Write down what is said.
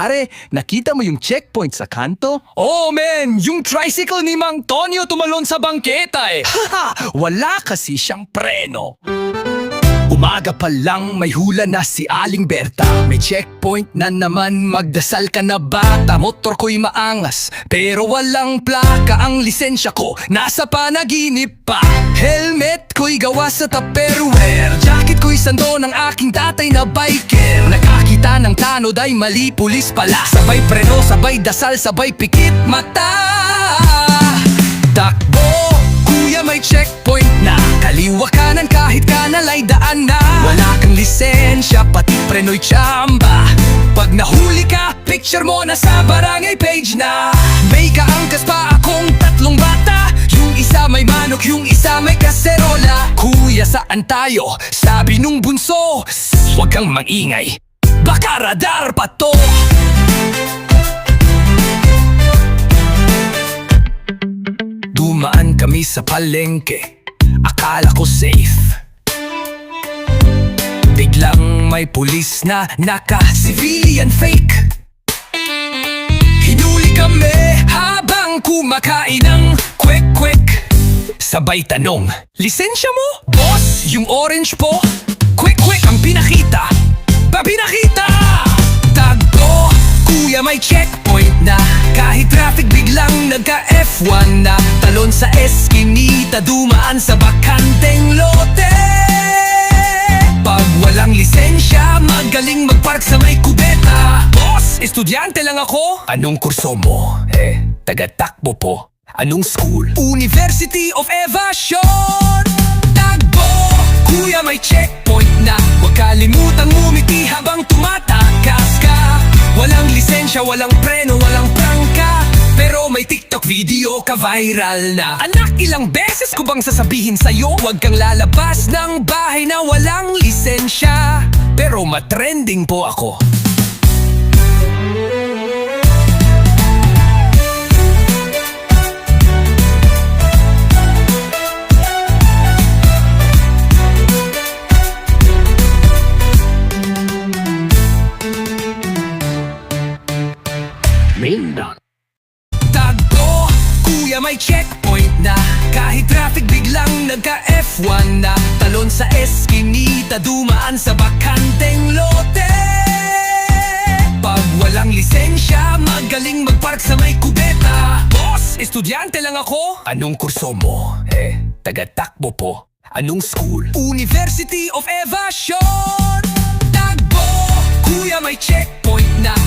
Pare, nakita mo yung checkpoint sa kanto? Oh man, yung tricycle ni Mang Tonyo tumalon sa bangketa eh. Haha! Wala kasi siyang preno. Umaga pa lang may hula na si Aling Berta May checkpoint na naman magdasal ka na bata Motor ko'y maangas pero walang plaka Ang lisensya ko nasa panaginip pa Helmet ko'y gawa sa Tupperware Jacket ko'y sando ng aking tatay na biker Nakakita ng tanod ay mali pulis pala. Sabay preno, sabay dasal, sabay pikit mata. Takbo, kuya may checkpoint na. Kaliwa kanan kahit kanalay daan na. Wala kang lisensya, pati preno'y tsamba. Pag nahuli ka, picture mo na sa barangay page na. May kaangkas pa akong tatlong bata. Yung isa may manok, yung isa may kaserola. Kuya, saan tayo? Sabi nung bunso Huwag kang mangingay Baka radar pa to Dumaan kami sa palengke Akala ko safe Biglang may pulis na naka-civilian fake Hinuli kami habang kumakain ng kwek-kwek Sabay tanong, lisensya mo? Boss, yung orange po? Kwek-kwek ang pinakita Pa pinakita! Tagpo, kuya may checkpoint na. Kahit traffic biglang nagka-F1 na. Talon sa eskinita, dumaan sa bakanteng lote. Pag walang lisensya, magaling magpark sa may kubeta. Boss, estudyante lang ako. Anong kurso mo? Eh, taga-takbo po. Anong school? University of Evasion Lisensya, walang preno, walang prangka. Pero may TikTok video ka viral na. Anak, ilang beses ko bang sasabihin sa'yo Huwag kang lalabas ng bahay na walang lisensya. Pero matrending po ako Tagpo, kuya may checkpoint na. Kahit traffic biglang nagka-F1 na. Talon sa eskinita, dumaan sa bakanteng lote. Pag walang lisensya, magaling magpark sa may kubeta. Boss, estudyante lang ako. Anong kurso mo? Eh, taga-takbo po. Anong school? University of Evasion. Tagpo, kuya may checkpoint na